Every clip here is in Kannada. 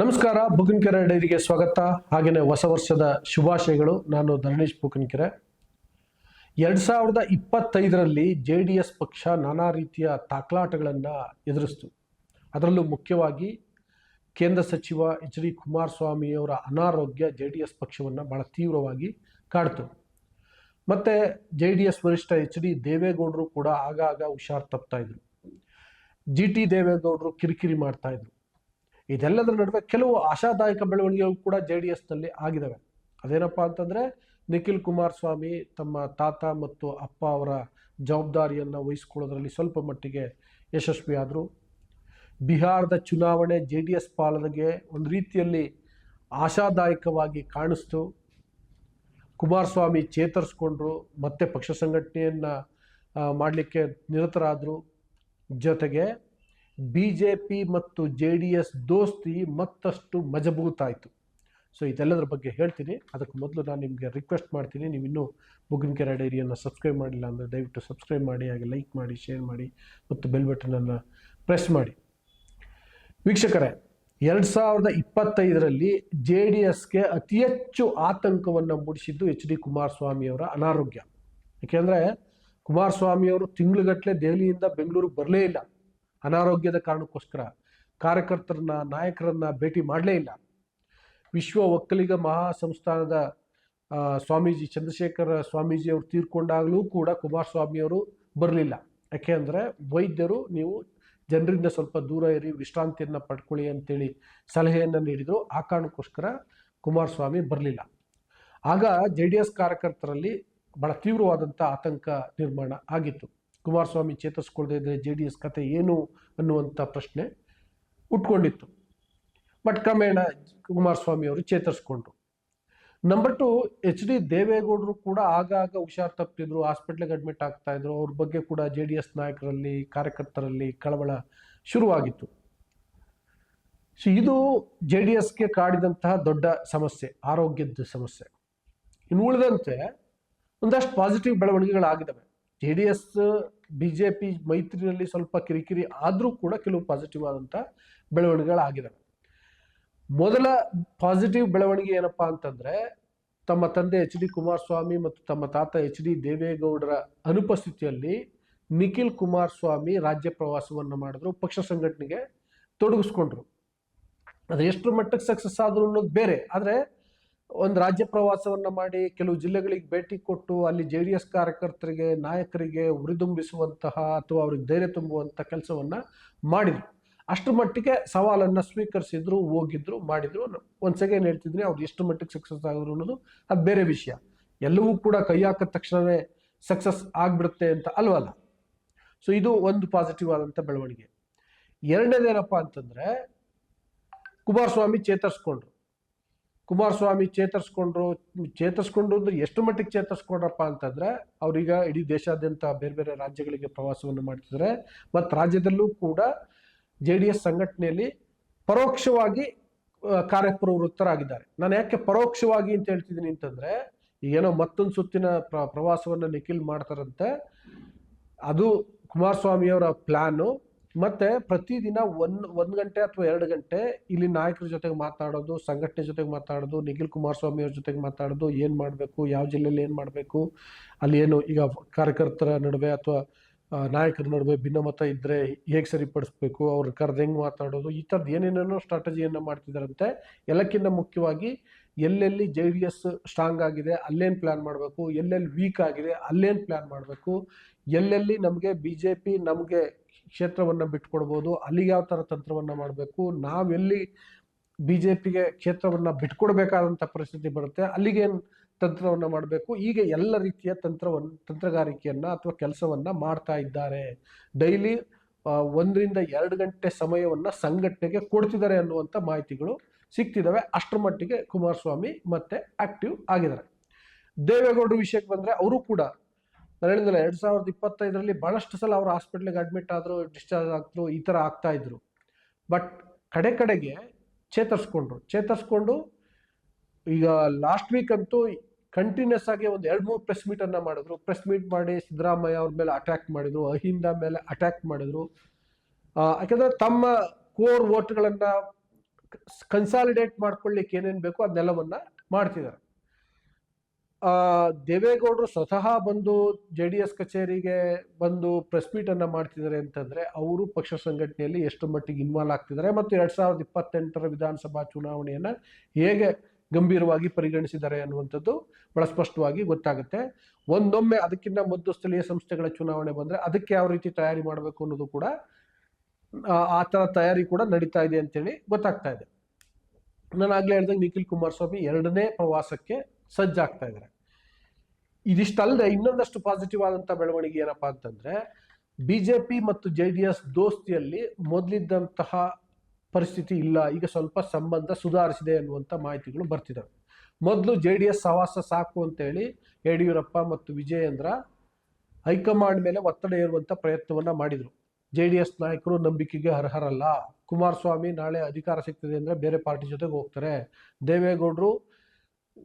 ನಮಸ್ಕಾರ ಬುಕನ್ಕೆರೆ ಡೈರಿಗೆ ಸ್ವಾಗತ. ಹಾಗೆಯೇ ಹೊಸ ವರ್ಷದ ಶುಭಾಶಯಗಳು. ನಾನು ಧರಣೇಶ್ ಬುಕನ್ಕೆರೆ ಎರಡು ಸಾವಿರದ ಇಪ್ಪತ್ತೈದರಲ್ಲಿ ಜೆ ಡಿ ಎಸ್ ಪಕ್ಷ ನಾನಾ ರೀತಿಯ ತಾಕಲಾಟಗಳನ್ನು ಎದುರಿಸ್ತು. ಅದರಲ್ಲೂ ಮುಖ್ಯವಾಗಿ ಕೇಂದ್ರ ಸಚಿವ ಎಚ್ ಡಿ ಕುಮಾರಸ್ವಾಮಿಯವರ ಅನಾರೋಗ್ಯ ಜೆ ಡಿ ಎಸ್ ಪಕ್ಷವನ್ನು ಭಾಳ ತೀವ್ರವಾಗಿ ಕಾಡ್ತು. ಮತ್ತು ಜೆ ಡಿ ಎಸ್ ವರಿಷ್ಠ ಎಚ್ ಡಿ ದೇವೇಗೌಡರು ಕೂಡ ಆಗಾಗ ಹುಷಾರು ತಪ್ತಾಯಿದ್ರು ಜಿ ಟಿ ದೇವೇಗೌಡರು ಕಿರಿಕಿರಿ ಮಾಡ್ತಾ ಇದ್ರು. ಇದೆಲ್ಲದರ ನಡುವೆ ಕೆಲವು ಆಶಾದಾಯಕ ಬೆಳವಣಿಗೆಗಳು ಕೂಡ ಜೆ ಡಿ ಎಸ್ನಲ್ಲಿ ಆಗಿದ್ದಾವೆ ಅದೇನಪ್ಪ ಅಂತಂದರೆ ನಿಖಿಲ್ ಕುಮಾರಸ್ವಾಮಿ ತಮ್ಮ ತಾತ ಮತ್ತು ಅಪ್ಪ ಅವರ ಜವಾಬ್ದಾರಿಯನ್ನು ವಹಿಸ್ಕೊಳ್ಳೋದ್ರಲ್ಲಿ ಸ್ವಲ್ಪ ಮಟ್ಟಿಗೆ ಯಶಸ್ವಿಯಾದರು ಬಿಹಾರದ ಚುನಾವಣೆ ಜೆ ಡಿ ಎಸ್ ಪಾಲನೆಗೆ ಒಂದು ರೀತಿಯಲ್ಲಿ ಆಶಾದಾಯಕವಾಗಿ ಕಾಣಿಸ್ತು. ಕುಮಾರಸ್ವಾಮಿ ಚೇತರಿಸ್ಕೊಂಡ್ರು, ಮತ್ತೆ ಪಕ್ಷ ಸಂಘಟನೆಯನ್ನು ಮಾಡಲಿಕ್ಕೆ ನಿರತರಾದರು. ಜೊತೆಗೆ ಬಿ ಜೆ ಪಿ ಮತ್ತು ಜೆ ಡಿ ಎಸ್ ದೋಸ್ತಿ ಮತ್ತಷ್ಟು ಮಜಬೂತಾಯಿತು. ಸೊ ಇದೆಲ್ಲದರ ಬಗ್ಗೆ ಹೇಳ್ತೀನಿ. ಅದಕ್ಕೆ ಮೊದಲು ನಾನು ನಿಮಗೆ ರಿಕ್ವೆಸ್ಟ್ ಮಾಡ್ತೀನಿ. ನೀವು ಇನ್ನೂ ಬುಗಿನ್ಕೆರೆ ಡೈರಿಯನ್ನು ಸಬ್ಸ್ಕ್ರೈಬ್ ಮಾಡಿಲ್ಲ ಅಂದರೆ ದಯವಿಟ್ಟು ಸಬ್ಸ್ಕ್ರೈಬ್ ಮಾಡಿ, ಹಾಗೆ ಲೈಕ್ ಮಾಡಿ ಶೇರ್ ಮಾಡಿ ಮತ್ತು ಬೆಲ್ ಬಟನನ್ನು ಪ್ರೆಸ್ ಮಾಡಿ. ವೀಕ್ಷಕರೇ, ಎರಡು ಸಾವಿರದ ಇಪ್ಪತ್ತೈದರಲ್ಲಿ ಜೆ ಡಿ ಎಸ್ಗೆ ಅತಿ ಹೆಚ್ಚು ಆತಂಕವನ್ನು ಮೂಡಿಸಿದ್ದು ಎಚ್ ಡಿ ಕುಮಾರಸ್ವಾಮಿಯವರ ಅನಾರೋಗ್ಯ. ಏಕೆಂದರೆ ಕುಮಾರಸ್ವಾಮಿಯವರು ತಿಂಗಳುಗಟ್ಟಲೆ ದೆಹಲಿಯಿಂದ ಬೆಂಗಳೂರಿಗೆ ಬರಲೇ ಇಲ್ಲ. ಅನಾರೋಗ್ಯದ ಕಾರಣಕ್ಕೋಸ್ಕರ ಕಾರ್ಯಕರ್ತರನ್ನ, ನಾಯಕರನ್ನ ಭೇಟಿ ಮಾಡಲೇ ಇಲ್ಲ. ವಿಶ್ವ ಒಕ್ಕಲಿಗ ಮಹಾಸಂಸ್ಥಾನದ ಸಂಸ್ಥಾನದ ಸ್ವಾಮೀಜಿ ಚಂದ್ರಶೇಖರ ಸ್ವಾಮೀಜಿಯವರು ತೀರ್ಕೊಂಡಾಗಲೂ ಕೂಡ ಕುಮಾರಸ್ವಾಮಿಯವರು ಬರಲಿಲ್ಲ. ಯಾಕೆ ಅಂದರೆ ವೈದ್ಯರು, ನೀವು ಜನರಿಂದ ಸ್ವಲ್ಪ ದೂರ ಇರಿ, ವಿಶ್ರಾಂತಿಯನ್ನು ಪಡ್ಕೊಳ್ಳಿ ಅಂತೇಳಿ ಸಲಹೆಯನ್ನು ನೀಡಿದರು. ಆ ಕಾರಣಕ್ಕೋಸ್ಕರ ಕುಮಾರಸ್ವಾಮಿ ಬರಲಿಲ್ಲ. ಆಗ ಜೆ ಡಿ ಎಸ್ ಕಾರ್ಯಕರ್ತರಲ್ಲಿ ಬಹಳ ತೀವ್ರವಾದಂಥ ಆತಂಕ ನಿರ್ಮಾಣ ಆಗಿತ್ತು. ಕುಮಾರಸ್ವಾಮಿ ಚೇತರಿಸ್ಕೊಳ್ದೇ ಇದ್ದರೆ ಜೆ ಡಿ ಎಸ್ ಕತೆ ಏನು ಅನ್ನುವಂಥ ಪ್ರಶ್ನೆ ಉಟ್ಕೊಂಡಿತ್ತು. ಬಟ್ ಕ್ರಮೇಣ ಕುಮಾರಸ್ವಾಮಿ ಅವರು ಚೇತರಿಸ್ಕೊಂಡ್ರು. ನಂಬರ್ ಟು ಎಚ್ ಡಿ ದೇವೇಗೌಡರು ಕೂಡ ಆಗಾಗ ಹುಷಾರು ತಪ್ಪಿದ್ರು, ಹಾಸ್ಪಿಟ್ಲಿಗೆ ಅಡ್ಮಿಟ್ ಆಗ್ತಾ ಇದ್ರು. ಅವ್ರ ಬಗ್ಗೆ ಕೂಡ ಜೆ ಡಿ ಎಸ್ ನಾಯಕರಲ್ಲಿ, ಕಾರ್ಯಕರ್ತರಲ್ಲಿ ಕಳವಳ ಶುರುವಾಗಿತ್ತು. ಸೊ ಇದು ಜೆ ಡಿ ಎಸ್ಗೆ ಕಾಡಿದಂತಹ ದೊಡ್ಡ ಸಮಸ್ಯೆ, ಆರೋಗ್ಯದ ಸಮಸ್ಯೆ. ಇನ್ನು ಉಳಿದಂತೆ ಒಂದಷ್ಟು positive ಬೆಳವಣಿಗೆಗಳಾಗಿದ್ದಾವೆ J D S B J P ಮೈತ್ರಿಯಲ್ಲಿ ಸ್ವಲ್ಪ ಕಿರಿಕಿರಿ ಆದರೂ ಕೂಡ ಕೆಲವು ಪಾಸಿಟಿವ್ ಆದಂಥ ಬೆಳವಣಿಗೆಗಳಾಗಿದೆ ಮೊದಲ ಪಾಸಿಟಿವ್ ಬೆಳವಣಿಗೆ ಏನಪ್ಪಾ ಅಂತಂದರೆ, ತಮ್ಮ ತಂದೆ ಎಚ್ ಡಿ ಕುಮಾರಸ್ವಾಮಿ ಮತ್ತು ತಮ್ಮ ತಾತ ಎಚ್ ಡಿ ದೇವೇಗೌಡರ ಅನುಪಸ್ಥಿತಿಯಲ್ಲಿ ನಿಖಿಲ್ ಕುಮಾರಸ್ವಾಮಿ ರಾಜ್ಯ ಪ್ರವಾಸವನ್ನು ಮಾಡಿದ್ರು, ಪಕ್ಷ ಸಂಘಟನೆಗೆ ತೊಡಗಿಸ್ಕೊಂಡ್ರು. ಅದು ಎಷ್ಟು ಮಟ್ಟಕ್ಕೆ ಸಕ್ಸಸ್ ಆದರೂ ಅನ್ನೋದು ಬೇರೆ, ಆದರೆ ಒಂದು ರಾಜ್ಯ ಪ್ರವಾಸವನ್ನು ಮಾಡಿ ಕೆಲವು ಜಿಲ್ಲೆಗಳಿಗೆ ಭೇಟಿ ಕೊಟ್ಟು ಅಲ್ಲಿ ಜೆ ಡಿ ಎಸ್ ಕಾರ್ಯಕರ್ತರಿಗೆ, ನಾಯಕರಿಗೆ ಉರಿದುಂಬಿಸುವಂತಹ ಅಥವಾ ಅವ್ರಿಗೆ ಧೈರ್ಯ ತುಂಬುವಂಥ ಕೆಲಸವನ್ನು ಮಾಡಿದರು. ಅಷ್ಟು ಮಟ್ಟಿಗೆ ಸವಾಲನ್ನು ಸ್ವೀಕರಿಸಿದ್ರು, ಹೋಗಿದ್ರು, ಮಾಡಿದ್ರು ಒಂದು ಸೆಕೆಂಡ್ ಹೇಳ್ತಿದ್ರೆ ಅವ್ರು ಎಷ್ಟು ಮಟ್ಟಿಗೆ ಸಕ್ಸಸ್ ಆಗಿದ್ರು ಅನ್ನೋದು ಅದು ಬೇರೆ ವಿಷಯ. ಎಲ್ಲವೂ ಕೂಡ ಕೈ ಹಾಕಿದ ತಕ್ಷಣವೇ ಸಕ್ಸಸ್ ಆಗ್ಬಿಡುತ್ತೆ ಅಂತ ಅಲ್ವಲ್ಲ? ಸೊ ಇದು ಒಂದು ಪಾಸಿಟಿವ್ ಆದಂಥ ಬೆಳವಣಿಗೆ. ಎರಡನೇದೇನಪ್ಪ ಅಂತಂದ್ರೆ ಕುಮಾರಸ್ವಾಮಿ ಚೇತರಿಸ್ಕೊಂಡ್ರು. ಕುಮಾರಸ್ವಾಮಿ ಚೇತರಿಸ್ಕೊಂಡ್ರು, ಚೇತರಿಸ್ಕೊಂಡು ಅಂದ್ರೆ ಎಷ್ಟು ಮಟ್ಟಿಗೆ ಚೇತರಿಸ್ಕೊಂಡ್ರಪ್ಪ ಅಂತಂದ್ರೆ, ಅವ್ರೀಗ ಇಡೀ ದೇಶಾದ್ಯಂತ ಬೇರೆ ಬೇರೆ ರಾಜ್ಯಗಳಿಗೆ ಪ್ರವಾಸವನ್ನು ಮಾಡ್ತಿದ್ದಾರೆ. ಮತ್ತು ರಾಜ್ಯದಲ್ಲೂ ಕೂಡ ಜೆ ಡಿ ಎಸ್ ಸಂಘಟನೆಯಲ್ಲಿ ಪರೋಕ್ಷವಾಗಿ ಕಾರ್ಯಪ್ರವೃತ್ತರಾಗಿದ್ದಾರೆ. ನಾನು ಯಾಕೆ ಪರೋಕ್ಷವಾಗಿ ಅಂತ ಹೇಳ್ತಿದ್ದೀನಿ ಅಂತಂದ್ರೆ, ಏನೋ ಮತ್ತೊಂದು ಸುತ್ತಿನ ಪ್ರ, ಪ್ರವಾಸವನ್ನು ನಿಖಿಲ್ ಮಾಡ್ತಾರಂತೆ. ಅದು ಕುಮಾರಸ್ವಾಮಿಯವರ ಪ್ಲಾನು ಮತ್ತೆ ಪ್ರತಿದಿನ ಒಂದ್ ಒಂದ್ ಗಂಟೆ ಅಥವಾ ಎರಡು ಗಂಟೆ ಇಲ್ಲಿ ನಾಯಕರ ಜೊತೆಗೆ ಮಾತಾಡೋದು, ಸಂಘಟನೆ ಜೊತೆಗೆ ಮಾತಾಡೋದು, ನಿಖಿಲ್ ಕುಮಾರಸ್ವಾಮಿ ಅವ್ರ ಜೊತೆಗೆ ಮಾತಾಡೋದು, ಏನು ಮಾಡಬೇಕು, ಯಾವ ಜಿಲ್ಲೆಯಲ್ಲಿ ಏನು ಮಾಡಬೇಕು, ಅಲ್ಲಿ ಏನು ಈಗ ಕಾರ್ಯಕರ್ತರ ನಡುವೆ ಅಥವಾ ನಾಯಕರ ನಡುವೆ ಭಿನ್ನಮತ ಇದ್ದರೆ ಹೇಗೆ ಸರಿಪಡಿಸ್ಬೇಕು, ಅವ್ರ ಕರೆದು ಹೆಂಗೆ ಮಾತಾಡೋದು, ಈ ಥರದ್ದು ಏನೇನೇನೋ ಸ್ಟ್ರಾಟಜಿಯನ್ನು ಮಾಡ್ತಿದ್ದಾರಂತೆ ಎಲ್ಲಕ್ಕಿಂತ ಮುಖ್ಯವಾಗಿ ಎಲ್ಲೆಲ್ಲಿ ಜೆ ಡಿ ಎಸ್ ಸ್ಟ್ರಾಂಗ್ ಆಗಿದೆ, ಅಲ್ಲೇನು ಪ್ಲ್ಯಾನ್ ಮಾಡಬೇಕು, ಎಲ್ಲೆಲ್ಲಿ ವೀಕ್ ಆಗಿದೆ, ಅಲ್ಲೇನು ಪ್ಲ್ಯಾನ್ ಮಾಡಬೇಕು, ಎಲ್ಲೆಲ್ಲಿ ನಮಗೆ ಬಿ ಜೆ ಪಿ ನಮಗೆ ಕ್ಷೇತ್ರವನ್ನು ಬಿಟ್ಕೊಡ್ಬೋದು, ಅಲ್ಲಿಗೆ ಯಾವ ಥರ ತಂತ್ರವನ್ನು ಮಾಡಬೇಕು ನಾವೆಲ್ಲಿ ಬಿ ಜೆ ಪಿಗೆ ಕ್ಷೇತ್ರವನ್ನು ಬಿಟ್ಕೊಡ್ಬೇಕಾದಂಥ ಪರಿಸ್ಥಿತಿ ಬರುತ್ತೆ ಅಲ್ಲಿಗೇನು ತಂತ್ರವನ್ನು ಮಾಡಬೇಕು, ಹೀಗೆ ಎಲ್ಲ ರೀತಿಯ ತಂತ್ರವನ್ನು ತಂತ್ರಗಾರಿಕೆಯನ್ನು ಅಥವಾ ಕೆಲಸವನ್ನು ಮಾಡ್ತಾ ಇದ್ದಾರೆ. ಡೈಲಿ ಒಂದರಿಂದ ಎರಡು ಗಂಟೆ ಸಮಯವನ್ನು ಸಂಘಟನೆಗೆ ಕೊಡ್ತಿದ್ದಾರೆ ಅನ್ನುವಂಥ ಮಾಹಿತಿಗಳು ಸಿಗ್ತಿದ್ದಾವೆ ಅಷ್ಟರ ಮಟ್ಟಿಗೆ ಕುಮಾರಸ್ವಾಮಿ ಮತ್ತೆ ಆಕ್ಟಿವ್ ಆಗಿದ್ದಾರೆ. ದೇವೇಗೌಡರ ವಿಷಯಕ್ಕೆ ಬಂದರೆ ಅವರು ಕೂಡ ನಾನು ಹೇಳಿದ್ನಲ್ಲ ಎರಡು ಸಾವಿರದ ಇಪ್ಪತ್ತೈದರಲ್ಲಿ ಭಾಳಷ್ಟು ಸಲ ಅವರು ಹಾಸ್ಪಿಟ್ಲಿಗೆ ಅಡ್ಮಿಟ್ ಆದರು ಡಿಸ್ಚಾರ್ಜ್ ಆಗ್ತರು ಈ ಥರ ಆಗ್ತಾ ಇದ್ರು. ಬಟ್ ಕಡೆ ಕಡೆಗೆ ಚೇತರಿಸ್ಕೊಂಡ್ರು. ಚೇತರಿಸ್ಕೊಂಡು ಈಗ ಲಾಸ್ಟ್ ವೀಕ್ ಅಂತೂ ಕಂಟಿನ್ಯೂಸ್ ಆಗಿ ಒಂದು ಎರಡು ಮೂರು ಪ್ರೆಸ್ ಮೀಟ್ ಅನ್ನ ಮಾಡಿದ್ರು. ಪ್ರೆಸ್ ಮೀಟ್ ಮಾಡಿ ಸಿದ್ದರಾಮಯ್ಯ ಅವ್ರ ಮೇಲೆ ಅಟ್ಯಾಕ್ ಮಾಡಿದ್ರು ಅಹಿಂದ ಮೇಲೆ ಅಟ್ಯಾಕ್ ಮಾಡಿದ್ರು. ಯಾಕಂದರೆ ತಮ್ಮ ಕೋರ್ ವೋಟ್ಗಳನ್ನು ಕನ್ಸಾಲಿಡೇಟ್ ಮಾಡ್ಕೊಳ್ಳಿಕ್ಕೆ ಏನೇನು ಬೇಕೋ ಅದನ್ನೆಲ್ಲವನ್ನ ಮಾಡ್ತಿದ್ದಾರೆ. ದೇವೇಗೌಡರು ಸ್ವತಃ ಬಂದು ಜೆ ಡಿ ಎಸ್ ಕಚೇರಿಗೆ ಬಂದು ಪ್ರೆಸ್ ಮೀಟ್ ಅನ್ನ ಮಾಡ್ತಿದ್ದಾರೆ ಅಂತಂದ್ರೆ ಅವರು ಪಕ್ಷ ಸಂಘಟನೆಯಲ್ಲಿ ಎಷ್ಟು ಮಟ್ಟಿಗೆ ಇನ್ವಾಲ್ವ್ ಆಗ್ತಿದ್ದಾರೆ ಮತ್ತು ಎರಡ್ ಸಾವಿರದ ಇಪ್ಪತ್ತೆಂಟರ ವಿಧಾನಸಭಾ ಚುನಾವಣೆಯನ್ನ ಹೇಗೆ ಗಂಭೀರವಾಗಿ ಪರಿಗಣಿಸಿದ್ದಾರೆ ಅನ್ನುವಂಥದ್ದು ಬಹಳ ಸ್ಪಷ್ಟವಾಗಿ ಗೊತ್ತಾಗುತ್ತೆ. ಒಂದೊಮ್ಮೆ ಅದಕ್ಕಿಂತ ಮೊದಲು ಸ್ಥಳೀಯ ಸಂಸ್ಥೆಗಳ ಚುನಾವಣೆ ಬಂದರೆ ಅದಕ್ಕೆ ಯಾವ ರೀತಿ ತಯಾರಿ ಮಾಡಬೇಕು ಅನ್ನೋದು ಕೂಡ ಆ- ಥರ ತಯಾರಿ ಕೂಡ ನಡೀತಾ ಇದೆ ಅಂತೇಳಿ ಗೊತ್ತಾಗ್ತಾ ಇದೆ. ನಾನು ಆಗ್ಲೇ ಹೇಳಿದಂಗೆ ನಿಖಿಲ್ ಕುಮಾರಸ್ವಾಮಿ ಎರಡನೇ ಪ್ರವಾಸಕ್ಕೆ ಸಜ್ಜಾಗ್ತಾ ಇದ್ದಾರೆ ಇದಿಷ್ಟಲ್ಲದೆ ಇನ್ನೊಂದಷ್ಟು ಪಾಸಿಟಿವ್ ಆದಂತ ಬೆಳವಣಿಗೆ ಏನಪ್ಪಾ ಅಂತಂದ್ರೆ, ಬಿಜೆಪಿ ಮತ್ತು ಜೆ ಡಿ ಎಸ್ ದೋಸ್ತಿಯಲ್ಲಿ ಮೊದಲಿದ್ದಂತಹ ಪರಿಸ್ಥಿತಿ ಇಲ್ಲ. ಈಗ ಸ್ವಲ್ಪ ಸಂಬಂಧ ಸುಧಾರಿಸಿದೆ ಅನ್ನುವಂಥ ಮಾಹಿತಿಗಳು ಬರ್ತಿದ್ದಾವೆ ಮೊದಲು ಜೆ ಡಿ ಎಸ್ ಸಹವಾಸ ಸಾಕು ಅಂತೇಳಿ ಯಡಿಯೂರಪ್ಪ ಮತ್ತು ವಿಜಯೇಂದ್ರ ಹೈಕಮಾಂಡ್ ಮೇಲೆ ಒತ್ತಡ ಏರುವಂಥ ಪ್ರಯತ್ನವನ್ನ ಮಾಡಿದ್ರು. ಜೆ ಡಿ ಎಸ್ ನಾಯಕರು ನಂಬಿಕೆಗೆ ಅರ್ಹರಲ್ಲ. ಕುಮಾರಸ್ವಾಮಿ ನಾಳೆ ಅಧಿಕಾರ ಸಿಗ್ತದೆ ಅಂದ್ರೆ ಬೇರೆ ಪಾರ್ಟಿ ಜೊತೆಗೆ ಹೋಗ್ತಾರೆ. ದೇವೇಗೌಡರು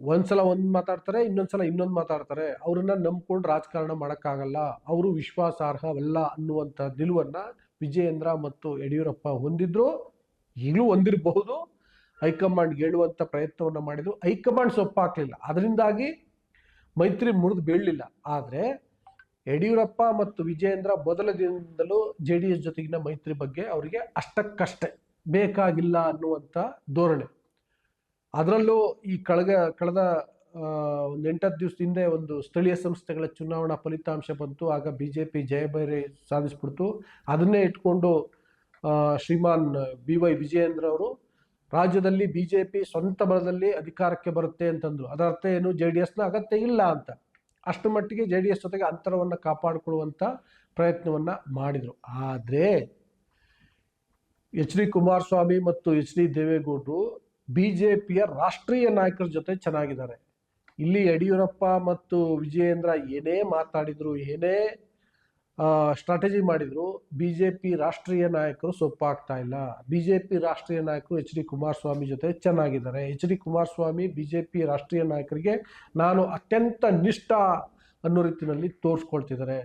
ಒಂದ್ಸಲ ಒಂದು ಮಾತಾಡ್ತಾರೆ, ಇನ್ನೊಂದ್ಸಲ ಇನ್ನೊಂದು ಮಾತಾಡ್ತಾರೆ. ಅವ್ರನ್ನ ನಂಬ್ಕೊಂಡು ರಾಜಕಾರಣ ಮಾಡೋಕ್ಕಾಗಲ್ಲ. ಅವರು ವಿಶ್ವಾಸಾರ್ಹವಲ್ಲ ಅನ್ನುವಂಥ ನಿಲುವನ್ನು ವಿಜಯೇಂದ್ರ ಮತ್ತು ಯಡಿಯೂರಪ್ಪ ಹೊಂದಿದ್ರು. ಈಗಲೂ ಹೊಂದಿರಬಹುದು. ಹೈಕಮಾಂಡ್ ಹೇಳುವಂಥ ಪ್ರಯತ್ನವನ್ನು ಮಾಡಿದ್ರು. ಹೈಕಮಾಂಡ್ ಸೊಪ್ಪಾಕ್ಲಿಲ್ಲ ಅದರಿಂದಾಗಿ ಮೈತ್ರಿ ಮುರಿದು ಬೀಳಲಿಲ್ಲ. ಆದರೆ ಯಡಿಯೂರಪ್ಪ ಮತ್ತು ವಿಜಯೇಂದ್ರ ಮೊದಲ ದಿನದಿಂದಲೂ ಜೆ ಡಿ ಎಸ್ ಜೊತೆಗಿನ ಮೈತ್ರಿ ಬಗ್ಗೆ ಅವರಿಗೆ ಅಷ್ಟಕ್ಕಷ್ಟೇ ಬೇಕಾಗಿಲ್ಲ ಅನ್ನುವಂಥ ಧೋರಣೆ. ಅದರಲ್ಲೂ ಈ ಕಳೆದ ಕಳೆದ ಒಂದು ಎಂಟತ್ತು ದಿವಸ ಹಿಂದೆ ಒಂದು ಸ್ಥಳೀಯ ಸಂಸ್ಥೆಗಳ ಚುನಾವಣಾ ಫಲಿತಾಂಶ ಬಂತು. ಆಗ ಬಿ ಜೆ ಪಿ ಜಯಭೈರಿ ಸಾಧಿಸ್ಬಿಡ್ತು. ಅದನ್ನೇ ಇಟ್ಕೊಂಡು ಶ್ರೀಮಾನ್ ಬಿ ವೈ ವಿಜಯೇಂದ್ರ ಅವರು ರಾಜ್ಯದಲ್ಲಿ ಬಿ ಜೆ ಪಿ ಸ್ವಂತ ಬಲದಲ್ಲಿ ಅಧಿಕಾರಕ್ಕೆ ಬರುತ್ತೆ ಅಂತಂದ್ರು. ಅದರ ಅರ್ಥ ಏನು? ಜೆ ಡಿ ಎಸ್ನ ಅಗತ್ಯ ಇಲ್ಲ ಅಂತ. ಅಷ್ಟು ಮಟ್ಟಿಗೆ ಜೆ ಡಿ ಎಸ್ ಜೊತೆಗೆ ಅಂತರವನ್ನು ಕಾಪಾಡಿಕೊಳ್ಳುವಂಥ ಪ್ರಯತ್ನವನ್ನು ಮಾಡಿದರು. ಆದರೆ ಎಚ್ ಡಿ ಕುಮಾರಸ್ವಾಮಿ ಮತ್ತು ಎಚ್ ಡಿ ದೇವೇಗೌಡರು ಬಿಜೆಪಿಯ ರಾಷ್ಟ್ರೀಯ ನಾಯಕರ ಜೊತೆ ಚೆನ್ನಾಗಿದ್ದಾರೆ. ಇಲ್ಲಿ ಯಡಿಯೂರಪ್ಪ ಮತ್ತು ವಿಜಯೇಂದ್ರ ಏನೇ ಮಾತಾಡಿದ್ರು, ಏನೇ ಸ್ಟ್ರಾಟಜಿ ಮಾಡಿದ್ರು, ಬಿಜೆಪಿ ರಾಷ್ಟ್ರೀಯ ನಾಯಕರು ಸೊಪ್ಪಾಗ್ತಾ ಇಲ್ಲ. ಬಿಜೆಪಿ ರಾಷ್ಟ್ರೀಯ ನಾಯಕರು ಎಚ್ ಡಿ ಕುಮಾರಸ್ವಾಮಿ ಜೊತೆ ಚೆನ್ನಾಗಿದ್ದಾರೆ. ಎಚ್ ಡಿ ಕುಮಾರಸ್ವಾಮಿ ಬಿಜೆಪಿ ರಾಷ್ಟ್ರೀಯ ನಾಯಕರಿಗೆ ನಾನು ಅತ್ಯಂತ ನಿಷ್ಠ ಅನ್ನೋ ರೀತಿಯಲ್ಲಿ ತೋರಿಸ್ಕೊಳ್ತಿದ್ದಾರೆ.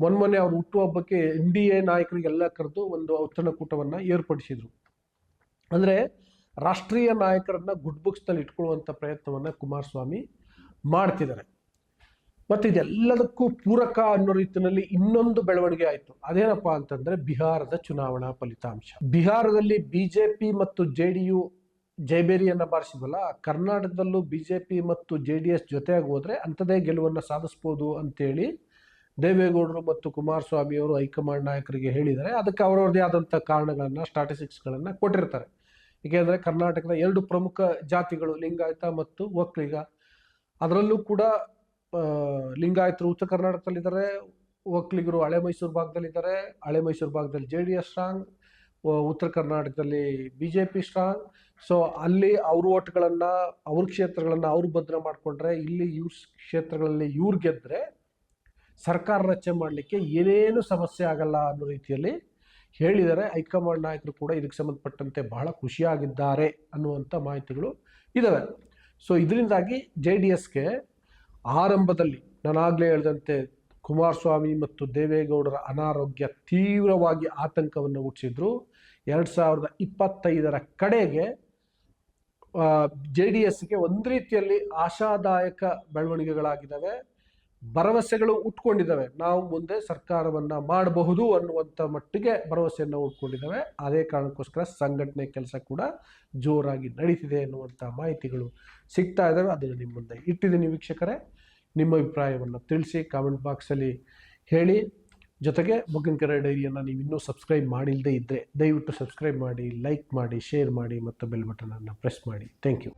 ಮೊನ್ನೆ ಅವ್ರು ಹುಟ್ಟುಹಬ್ಬಕ್ಕೆ ಎನ್ ಡಿ ಎ ನಾಯಕರಿಗೆಲ್ಲ ಕರೆದು ಒಂದು ಔತಣಕೂಟವನ್ನು ಏರ್ಪಡಿಸಿದ್ರು. ಅಂದ್ರೆ ರಾಷ್ಟ್ರೀಯ ನಾಯಕರನ್ನ ಗುಡ್ ಬುಕ್ಸ್ನಲ್ಲಿ ಇಟ್ಕೊಳ್ಳುವಂತ ಪ್ರಯತ್ನವನ್ನ ಕುಮಾರಸ್ವಾಮಿ ಮಾಡ್ತಿದ್ದಾರೆ. ಮತ್ತು ಇದೆಲ್ಲದಕ್ಕೂ ಪೂರಕ ಅನ್ನೋ ರೀತಿಯಲ್ಲಿ ಇನ್ನೊಂದು ಬೆಳವಣಿಗೆ ಆಯಿತು. ಅದೇನಪ್ಪಾ ಅಂತಂದ್ರೆ ಬಿಹಾರದ ಚುನಾವಣಾ ಫಲಿತಾಂಶ. ಬಿಹಾರದಲ್ಲಿ ಬಿಜೆಪಿ ಮತ್ತು ಜೆ ಡಿ ಯು ಜೈಬೇರಿಯನ್ನ ಬಾರಿಸಿದ್ವಲ್ಲ ಕರ್ನಾಟಕದಲ್ಲೂ ಬಿಜೆಪಿ ಮತ್ತು ಜೆ ಡಿ ಎಸ್ ಜೊತೆಯಾಗಿ ಹೋದ್ರೆ ಅಂಥದೇ ಗೆಲುವನ್ನು ಸಾಧಿಸ್ಬೋದು ಅಂತೇಳಿ ದೇವೇಗೌಡರು ಮತ್ತು ಕುಮಾರಸ್ವಾಮಿ ಅವರು ಹೈಕಮಾಂಡ್ ನಾಯಕರಿಗೆ ಹೇಳಿದ್ದಾರೆ. ಅದಕ್ಕೆ ಅವರವ್ರದೇ ಆದಂಥ ಕಾರಣಗಳನ್ನ ಸ್ಟಾಟಿಸ್ಟಿಕ್ಸ್ಗಳನ್ನು ಕೊಟ್ಟಿರ್ತಾರೆ. ಏಕೆಂದರೆ ಕರ್ನಾಟಕದ ಎರಡು ಪ್ರಮುಖ ಜಾತಿಗಳು ಲಿಂಗಾಯತ ಮತ್ತು ಒಕ್ಕಲಿಗ ಅದರಲ್ಲೂ ಕೂಡ ಲಿಂಗಾಯತರು ಉತ್ತರ ಕರ್ನಾಟಕದಲ್ಲಿದ್ದಾರೆ ಒಕ್ಕಲಿಗರು ಹಳೆ ಮೈಸೂರು ಭಾಗದಲ್ಲಿದ್ದಾರೆ, ಹಳೆ ಮೈಸೂರು ಭಾಗದಲ್ಲಿ ಜೆ ಡಿ ಎಸ್ ಸ್ಟ್ರಾಂಗ್ ಉತ್ತರ ಕರ್ನಾಟಕದಲ್ಲಿ B J P strong. So, ಅಲ್ಲಿ ಅವ್ರ ಓಟ್ಗಳನ್ನು, ಅವ್ರ ಕ್ಷೇತ್ರಗಳನ್ನು ಅವ್ರು ಭದ್ರ ಮಾಡಿಕೊಂಡ್ರೆ, ಇಲ್ಲಿ ಇವ್ರ ಕ್ಷೇತ್ರಗಳಲ್ಲಿ ಇವ್ರು ಗೆದ್ದರೆ ಸರ್ಕಾರ ರಚನೆ ಮಾಡಲಿಕ್ಕೆ ಏನೇನು ಸಮಸ್ಯೆ ಆಗಲ್ಲ ಅನ್ನೋ ರೀತಿಯಲ್ಲಿ ಹೇಳಿದ್ದಾರೆ ಹೈಕಮಾಂಡ್ ನಾಯಕರು ಕೂಡ ಇದಕ್ಕೆ ಸಂಬಂಧಪಟ್ಟಂತೆ ಬಹಳ ಖುಷಿಯಾಗಿದ್ದಾರೆ ಅನ್ನುವಂಥ ಮಾಹಿತಿಗಳು ಇದ್ದಾವೆ ಸೊ ಇದರಿಂದಾಗಿ ಜೆ ಡಿ ಎಸ್ಗೆ ಆರಂಭದಲ್ಲಿ ನಾನಾಗಲೇ ಹೇಳಿದಂತೆ ಕುಮಾರಸ್ವಾಮಿ ಮತ್ತು ದೇವೇಗೌಡರ ಅನಾರೋಗ್ಯ ತೀವ್ರವಾಗಿ ಆತಂಕವನ್ನು ಹುಟ್ಟಿಸಿದ್ರು. ಎರಡು ಸಾವಿರದ ಇಪ್ಪತ್ತೈದರ ಕಡೆಗೆ ಜೆ ಡಿ ಎಸ್ಗೆ ಒಂದು ರೀತಿಯಲ್ಲಿ ಆಶಾದಾಯಕ ಬೆಳವಣಿಗೆಗಳಾಗಿದ್ದಾವೆ. ಭರವಸೆಗಳು ಉಟ್ಕೊಂಡಿದ್ದಾವೆ. ನಾವು ಮುಂದೆ ಸರ್ಕಾರವನ್ನ ಮಾಡಬಹುದು ಅನ್ನುವಂಥ ಮಟ್ಟಿಗೆ ಭರವಸೆಯನ್ನು ಉಟ್ಕೊಂಡಿದ್ದಾವೆ. ಅದೇ ಕಾರಣಕ್ಕೋಸ್ಕರ ಸಂಘಟನೆ ಕೆಲಸ ಕೂಡ ಜೋರಾಗಿ ನಡೀತಿದೆ ಅನ್ನುವಂಥ ಮಾಹಿತಿಗಳು ಸಿಗ್ತಾ ಇದ್ದಾವೆ. ಅದನ್ನು ನಿಮ್ಮ ಮುಂದೆ ಇಟ್ಟಿದ್ದೀನಿ ವೀಕ್ಷಕರೇ. ನಿಮ್ಮ ಅಭಿಪ್ರಾಯವನ್ನು ತಿಳಿಸಿ ಕಾಮೆಂಟ್ ಬಾಕ್ಸಲ್ಲಿ ಹೇಳಿ. ಜೊತೆಗೆ ಕೆರೆ ಡೈರಿಯನ್ನು ನೀವು ಇನ್ನೂ ಸಬ್ಸ್ಕ್ರೈಬ್ ಮಾಡಿಲ್ಲದೆ ಇದ್ದರೆ ದಯವಿಟ್ಟು ಸಬ್ಸ್ಕ್ರೈಬ್ ಮಾಡಿ, ಲೈಕ್ ಮಾಡಿ, ಶೇರ್ ಮಾಡಿ ಮತ್ತು ಬೆಲ್ ಬಟನನ್ನು ಪ್ರೆಸ್ ಮಾಡಿ. Thank you.